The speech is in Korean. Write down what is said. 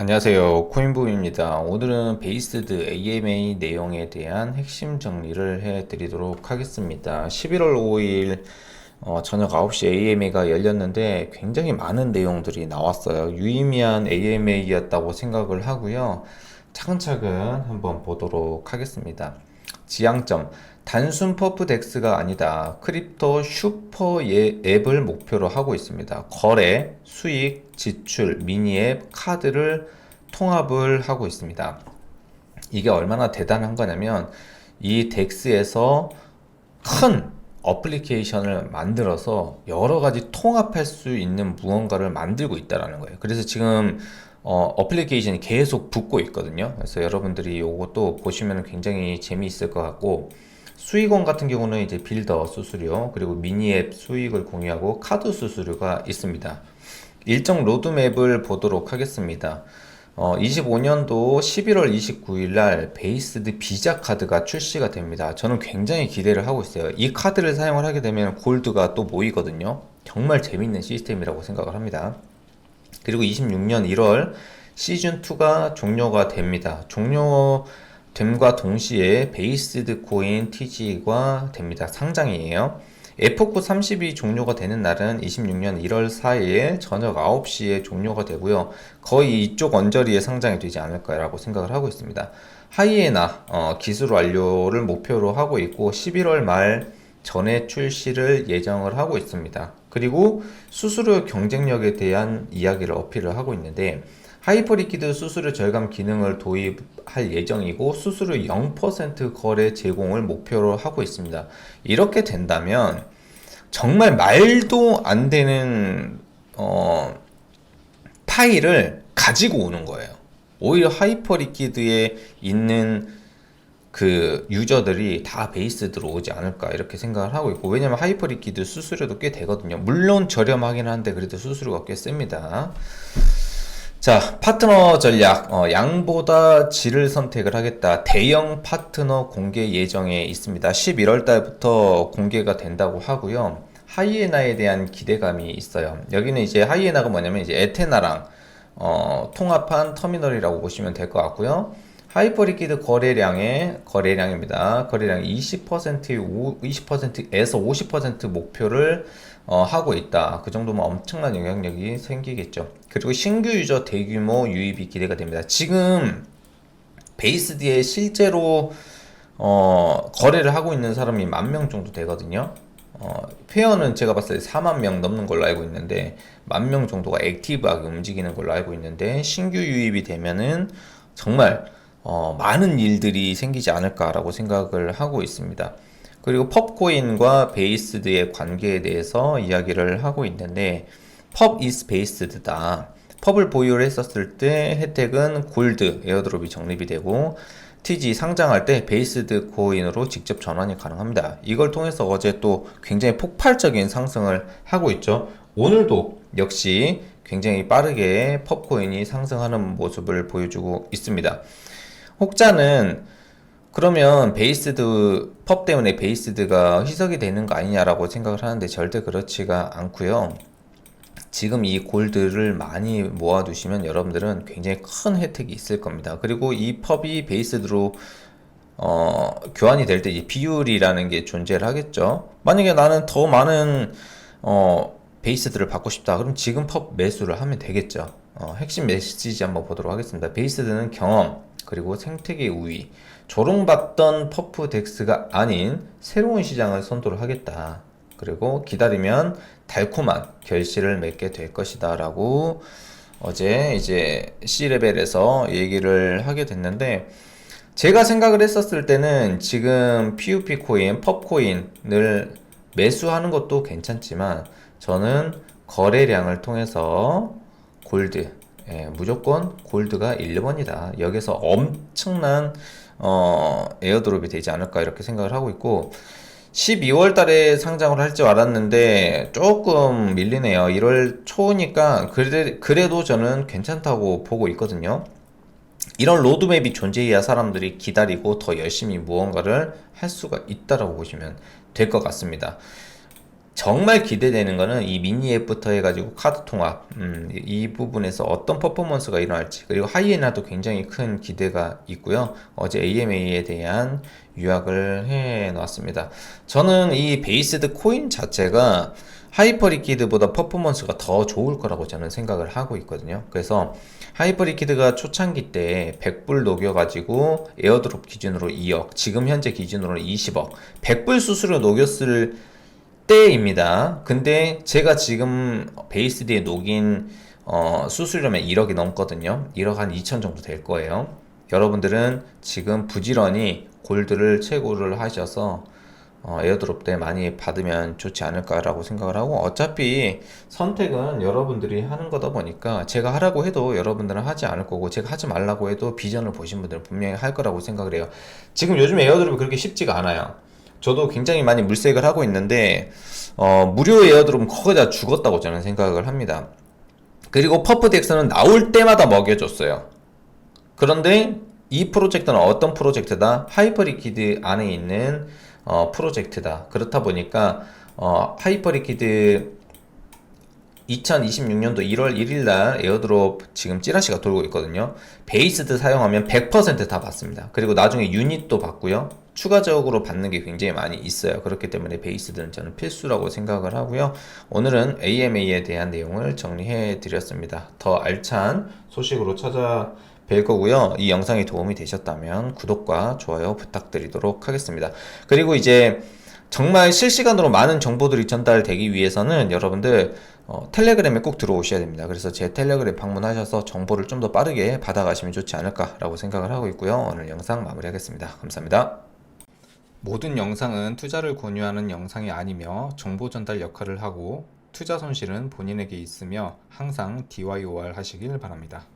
안녕하세요. 코인부입니다. 오늘은 베이스드 AMA 내용에 대한 핵심 정리를 해 드리도록 하겠습니다. 11월 5일 어, 저녁 9시 AMA가 열렸는데 굉장히 많은 내용들이 나왔어요. 유의미한 AMA였다고 생각을 하고요. 차근차근 한번 보도록 하겠습니다. 지향점. 단순 퍼프 덱스가 아니다. 크립토 슈퍼 예- 앱을 목표로 하고 있습니다. 거래, 수익, 지출, 미니 앱, 카드를 통합을 하고 있습니다. 이게 얼마나 대단한 거냐면 이 덱스에서 큰 어플리케이션을 만들어서 여러 가지 통합할 수 있는 무언가를 만들고 있다라는 거예요. 그래서 지금 어, 어플리케이션이 계속 붙고 있거든요. 그래서 여러분들이 이것도 보시면 굉장히 재미있을 것 같고 수익원 같은 경우는 이제 빌더 수수료 그리고 미니앱 수익을 공유하고 카드 수수료가 있습니다. 일정 로드맵을 보도록 하겠습니다. 어, 25년도 11월 29일 날 베이스드 비자 카드가 출시가 됩니다. 저는 굉장히 기대를 하고 있어요. 이 카드를 사용을 하게 되면 골드가 또 모이거든요. 정말 재밌는 시스템이라고 생각을 합니다. 그리고 26년 1월 시즌2가 종료가 됩니다. 종료 됨과 동시에 베이스드 코인 TG가 됩니다. 상장이에요. F9 30이 종료가 되는 날은 26년 1월 4일 저녁 9시에 종료가 되고요. 거의 이쪽 언저리에 상장이 되지 않을까라고 생각을 하고 있습니다. 하이에나 어, 기술 완료를 목표로 하고 있고 11월 말 전에 출시를 예정을 하고 있습니다. 그리고 수수료 경쟁력에 대한 이야기를 어필을 하고 있는데 하이퍼리퀴드 수수료 절감 기능을 도입할 예정이고 수수료 0% 거래 제공을 목표로 하고 있습니다. 이렇게 된다면 정말 말도 안 되는 어, 파일을 가지고 오는 거예요. 오히려 하이퍼리퀴드에 있는 그 유저들이 다 베이스 들어오지 않을까 이렇게 생각을 하고 있고 왜냐면 하이퍼리퀴드 수수료도 꽤 되거든요. 물론 저렴하긴 한데 그래도 수수료가 꽤 셉니다. 자, 파트너 전략. 어, 양보다 질을 선택을 하겠다. 대형 파트너 공개 예정에 있습니다. 11월 달부터 공개가 된다고 하고요. 하이에나에 대한 기대감이 있어요. 여기는 이제 하이에나가 뭐냐면 이제 에테나랑 어, 통합한 터미널이라고 보시면 될 것 같고요. 하이퍼리퀴드 거래량의 거래량입니다. 거래량 20% 20%에서 50% 목표를 어, 하고 있다. 그 정도면 엄청난 영향력이 생기겠죠. 그리고 신규 유저 대규모 유입이 기대가 됩니다. 지금 베이스드에 실제로 어, 거래를 하고 있는 사람이 만 명 정도 되거든요. 어, 페어는 제가 봤을 때 4만 명 넘는 걸로 알고 있는데 만 명 정도가 액티브하게 움직이는 걸로 알고 있는데 신규 유입이 되면은 정말 어, 많은 일들이 생기지 않을까라고 생각을 하고 있습니다. 그리고 펍코인과 베이스드의 관계에 대해서 이야기를 하고 있는데 펍 is 베이스드다. 펍을 보유를 했었을 때 혜택은 골드 에어드롭이 적립이 되고 TG 상장할 때 베이스드 코인으로 직접 전환이 가능합니다. 이걸 통해서 어제 또 굉장히 폭발적인 상승을 하고 있죠. 오늘도 역시 굉장히 빠르게 펍코인이 상승하는 모습을 보여주고 있습니다. 혹자는 그러면 베이스드 펍 때문에 베이스드가 희석이 되는 거 아니냐라고 생각을 하는데 절대 그렇지가 않고요. 지금 이 골드를 많이 모아두시면 여러분들은 굉장히 큰 혜택이 있을 겁니다. 그리고 이 펍이 베이스드로 어, 교환이 될 때 이 비율이라는 게 존재를 하겠죠. 만약에 나는 더 많은 어, 베이스들을 받고 싶다. 그럼 지금 펍 매수를 하면 되겠죠. 어, 핵심 메시지 한번 보도록 하겠습니다. 베이스드는 경험 그리고 생태계 우위 조롱받던 퍼프 덱스가 아닌 새로운 시장을 선도를 하겠다. 그리고 기다리면 달콤한 결실을 맺게 될 것이다 라고 어제 이제 C레벨에서 얘기를 하게 됐는데 제가 생각을 했었을 때는 지금 PUP 코인, 펍 코인을 매수하는 것도 괜찮지만 저는 거래량을 통해서 골드, 예, 무조건 골드가 1번이다. 여기서 엄청난 어, 에어드롭이 되지 않을까 이렇게 생각을 하고 있고 12월 달에 상장을 할 줄 알았는데 조금 밀리네요. 1월 초니까 그래, 그래도 저는 괜찮다고 보고 있거든요. 이런 로드맵이 존재해야 사람들이 기다리고 더 열심히 무언가를 할 수가 있다라고 보시면 될 것 같습니다. 정말 기대되는 거는 이 미니 앱부터 해가지고 카드 통합 음, 이- 이 부분에서 어떤 퍼포먼스가 일어날지 그리고 하이에나도 굉장히 큰 기대가 있고요. 어제 AMA에 대한 요약을 해 놨습니다. 저는 이 베이스드 코인 자체가 하이퍼리퀴드보다 퍼포먼스가 더 좋을 거라고 저는 생각을 하고 있거든요. 그래서 하이퍼리퀴드가 초창기 때 100불 녹여가지고 에어드롭 기준으로 2억, 지금 현재 기준으로 20억, 100불 수수료 녹였을 때입니다. 근데 제가 지금 베이스드에 녹인 어, 수수료면 1억이 넘거든요. 1억 한 2천 정도 될 거예요. 여러분들은 지금 부지런히 골드를 채굴을 하셔서 어, 에어드롭 때 많이 받으면 좋지 않을까라고 생각을 하고 어차피 선택은 여러분들이 하는 거다 보니까 제가 하라고 해도 여러분들은 하지 않을 거고 제가 하지 말라고 해도 비전을 보신 분들은 분명히 할 거라고 생각을 해요. 지금 요즘 에어드롭이 그렇게 쉽지가 않아요. 저도 굉장히 많이 물색을 하고 있는데 어, 무료 에어드롭은 거의 다 죽었다고 저는 생각을 합니다. 그리고 퍼프덱스는 나올 때마다 먹여줬어요. 그런데 이 프로젝트는 어떤 프로젝트다? 하이퍼리퀴드 안에 있는 어, 프로젝트다. 그렇다 보니까 어, 하이퍼리퀴드 2026년도 1월 1일 날 에어드롭 지금 찌라시가 돌고 있거든요. 베이스드 사용하면 100%다 받습니다. 그리고 나중에 유닛도 받고요. 추가적으로 받는 게 굉장히 많이 있어요. 그렇기 때문에 베이스드는 저는 필수라고 생각을 하고요. 오늘은 AMA에 대한 내용을 정리해 드렸습니다. 더 알찬 소식으로 찾아 뵐 거고요. 이 영상이 도움이 되셨다면 구독과 좋아요 부탁드리도록 하겠습니다. 그리고 이제 정말 실시간으로 많은 정보들이 전달되기 위해서는 여러분들 어, 텔레그램에 꼭 들어오셔야 됩니다. 그래서 제 텔레그램 방문하셔서 정보를 좀 더 빠르게 받아가시면 좋지 않을까라고 생각을 하고 있고요. 오늘 영상 마무리하겠습니다. 감사합니다. 모든 영상은 투자를 권유하는 영상이 아니며 정보 전달 역할을 하고 투자 손실은 본인에게 있으며 항상 DYOR 하시길 바랍니다.